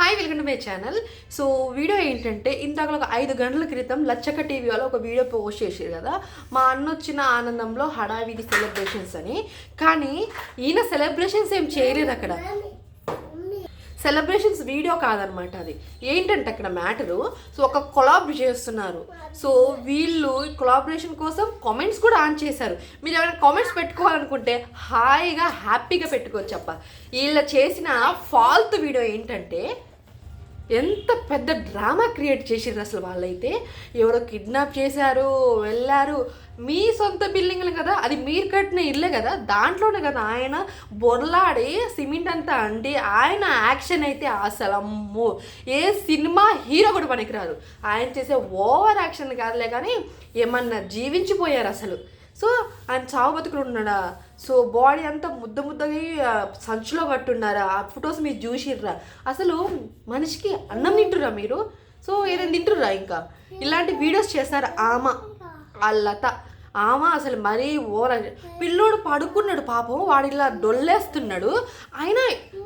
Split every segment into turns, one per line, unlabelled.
Hi welcome to my channel so video ఏంటంటే ఇందాక ఒక ఐదు గంటల క్రితం లచ్చక టీవీ వాళ్ళు ఒక వీడియో పోస్ట్ చేశారు కదా? మా అన్న వచ్చిన ఆనందంలో హడావిడి సెలబ్రేషన్స్ అని. కానీ ఈయన సెలబ్రేషన్స్ ఏం చేయలేదు అక్కడ. సెలబ్రేషన్స్ వీడియో కాదనమాట అది. ఏంటంటే అక్కడ మ్యాటరు సో ఒక కొలాబ్ చేస్తున్నారు. సో వీళ్ళు కొలాబరేషన్ కోసం కామెంట్స్ కూడా ఆన్ చేశారు. మీరు ఎవరైనా కామెంట్స్ పెట్టుకోవాలనుకుంటే హాయిగా హ్యాపీగా పెట్టుకోవచ్చు అప్ప వీళ్ళ చేసిన ఫాల్త్ వీడియో ఏంటంటే ఎంత పెద్ద డ్రామా క్రియేట్ చేసిర్రు అసలు వాళ్ళైతే? ఎవరో కిడ్నాప్ చేశారు వెళ్ళారు. మీ సొంత బిల్డింగ్లు కదా అది మీరు కట్టిన ఇల్లే కదా. దాంట్లోనే కదా ఆయన బొర్లాడి సిమెంట్ అంతా అండి. ఆయన యాక్షన్ అయితే అసలు అమ్మో! ఏ సినిమా హీరో కూడా పనికిరారు ఆయన చేసే ఓవర్ యాక్షన్ కాదులే కానీ ఏమన్నా జీవించిపోయారు అసలు. సో ఆయన చావు బతుకుడు ఉన్నాడా సో బాడీ అంతా ముద్ద ముద్దగా సంచులో కట్టున్నారా? ఆ ఫొటోస్ మీరు చూసిర్రా? అసలు మనిషికి అన్నం తింటురా మీరు? సో ఏదైనా తింటుర్రా ఇంకా? ఇలాంటి వీడియోస్ చేస్తారు ఆమె? ఆ లత. ఆమె అసలు మరీ ఓర పిల్లోడు పడుకున్నాడు పాపం వాడు ఇలా డొల్లేస్తున్నాడు. అయినా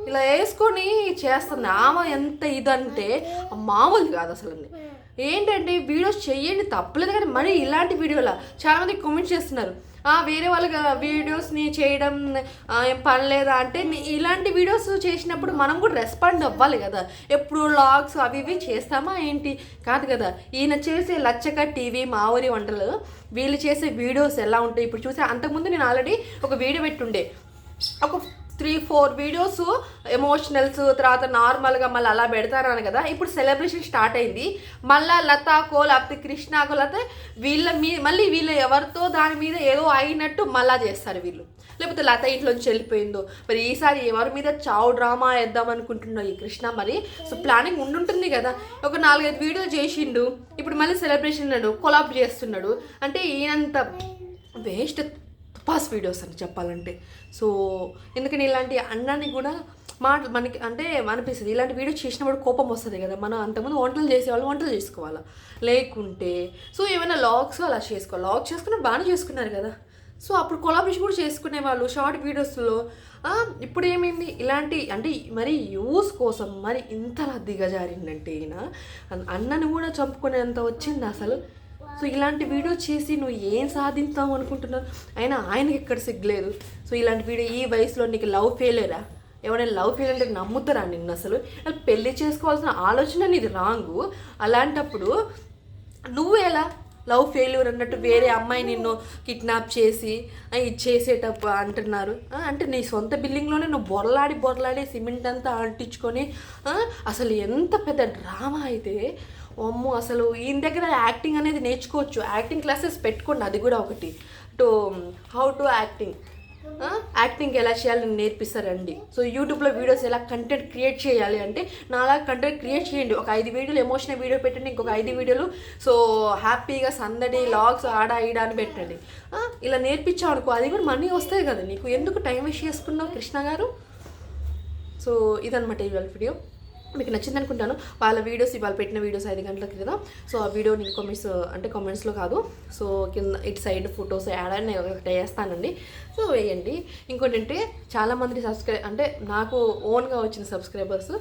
ఇలా వేసుకొని చేస్తుంది. ఆమె ఎంత ఇదంటే మామూలు కాదు అసలు. ఏంటంటే వీడియోస్ చెయ్యండి తప్పలేదు కానీ మరీ ఇలాంటి వీడియోలా చాలామంది కామెంట్ చేస్తున్నారు. వేరే వాళ్ళ వీడియోస్ని చేయడం ఏం పని లేదా అంటే ఇలాంటి వీడియోస్ చేసినప్పుడు మనం కూడా రెస్పాండ్ అవ్వాలి కదా. ఎప్పుడు లాగ్స్ అవి ఇవి చేస్తామా ఏంటి? కాదు కదా. ఈయన చేసే లచ్చక టీవీ మావూరి వంటలు వీళ్ళు చేసే వీడియోస్ ఎలా ఉంటాయి? ఇప్పుడు చూసే అంతకుముందు నేను ఆల్రెడీ ఒక వీడియో పెట్టుండే. ఒక త్రీ ఫోర్ వీడియోస్ ఎమోషనల్స్ తర్వాత నార్మల్గా మళ్ళీ అలా పెడతారని కదా. ఇప్పుడు సెలబ్రేషన్ స్టార్ట్ అయింది. మళ్ళీ లతాకో లేకపోతే కృష్ణాకో లేకపోతే వీళ్ళ మీ మళ్ళీ వీళ్ళు ఎవరితో దాని మీద ఏదో అయినట్టు మళ్ళా చేస్తారు వీళ్ళు. లేకపోతే లత ఇంట్లోంచి వెళ్ళిపోయిందో. మరి ఈసారి ఎవరి మీద చావు డ్రామా వేద్దాం అనుకుంటున్నావు ఈ కృష్ణ మరి? సో ప్లానింగ్ ఉండుంటుంది కదా. ఒక నాలుగైదు వీడియోలు చేసిండు. ఇప్పుడు మళ్ళీ సెలబ్రేషన్ కొలాబ్ చేస్తున్నాడు. అంటే ఈయనంత వేస్ట్ పాస్ వీడియోస్ అని చెప్పాలంటే. సో ఎందుకని ఇలాంటి అన్నాన్ని కూడా మాట మనకి అంటే అనిపిస్తుంది. ఇలాంటి వీడియో చేసినప్పుడు కోపం వస్తుంది కదా. మనం అంతకుముందు వంటలు చేసేవాళ్ళు వంటలు చేసుకోవాలా? లేకుంటే సో ఏమైనా లాగ్స్ అలా చేసుకోవాలి లాగ్ చేసుకున్న బాగానే చేసుకున్నారు కదా. సో అప్పుడు కొలాబరేషన్ కూడా చేసుకునే వాళ్ళు షార్ట్ వీడియోస్లో. ఇప్పుడు ఏమైంది? ఇలాంటి అంటే మరి యూస్ కోసం మరి ఇంతలా దిగజారిందంటే ఈయన. అన్నను కూడా చంపుకునేంత వచ్చింది అసలు. సో ఇలాంటి వీడియో చేసి నువ్వు ఏం సాధిస్తావు అనుకుంటున్నావు? అయినా ఆయనకి ఎక్కడ సిగ్గలేదు. సో ఇలాంటి వీడియో ఈ వయసులో నీకు లవ్ ఫెయిలేరా? ఎవరైనా లవ్ ఫెయిల్ అంటే నమ్ముతారా నిన్ను అసలు? పెళ్ళి పెళ్ళి చేసుకోవాల్సిన ఆలోచన నీది రాంగు. అలాంటప్పుడు నువ్వు ఎలా లవ్ ఫెయిల్యూర్ అన్నట్టు వేరే అమ్మాయి నిన్ను కిడ్నాప్ చేసి ఇది చేసేటప్పుడు అంటున్నారు? అంటే నీ సొంత బిల్డింగ్లోనే నువ్వు బొరలాడి బొరలాడి సిమెంట్ అంతా అంటించుకొని అసలు ఎంత పెద్ద డ్రామా అయితే అమ్ము అసలు ఈయన దగ్గర యాక్టింగ్ అనేది నేర్చుకోవచ్చు. యాక్టింగ్ క్లాసెస్ పెట్టుకోండి అది కూడా ఒకటి. To how to acting acting ఎలా చేయాలని నేర్పిస్తారండి సో యూట్యూబ్లో వీడియోస్ ఎలా కంటెంట్ క్రియేట్ చేయాలి అంటే నాలా కంటెంట్ క్రియేట్ చేయండి. ఒక ఐదు వీడియోలు ఎమోషనల్ వీడియో పెట్టండి ఇంకొక ఐదు వీడియోలు. సో హ్యాపీగా సందడి లాగ్స్ ఆడ ఈడ అని పెట్టండి. ఇలా నేర్పించావు అనుకో అది కూడా మనీ వస్తాయి కదా. నీకు ఎందుకు టైం వేస్ట్ చేసుకున్నావు కృష్ణ గారు? సో ఇదనమాట ఇవాళ వీడియో మీకు నచ్చింది అనుకుంటాను వాళ్ళ వీడియోస్ ఇవాళ పెట్టిన వీడియోస్ ఐదు గంటల క్రితం. సో ఆ వీడియో నేను కామెంట్స్ అంటే కామెంట్స్లో కాదు. సో కింద ఇటు సైడ్ ఫొటోస్ యాడ్ అని ఒకటి వేస్తానండి సో వేయండి. ఇంకోటి అంటే చాలామంది సబ్స్క్రైబ్ అంటే నాకు ఓన్గా వచ్చిన సబ్స్క్రైబర్స్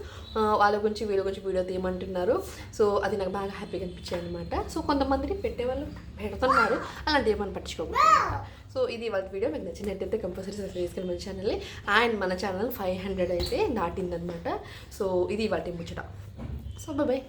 వాళ్ళ గురించి వీడియో గురించి వీడియో తీయమంటున్నారు. సో అది నాకు బాగా హ్యాపీగా అనిపించింది అనమాట సో కొంతమందిని పెట్టేవాళ్ళు పెడుతున్నారు. అలాంటి ఏమని పట్టించుకోకుండా సో ఇది వాళ్ళ వీడియో. మీకు నచ్చినట్టయితే కంపల్సరీ సబ్స్క్రైబ్ మన ఛానల్ని అండ్ మన ఛానల్ ఫైవ్ హండ్రెడ్ అయితే దాటిందనమాట సో ఇది వాటి ముచ్చట. So bye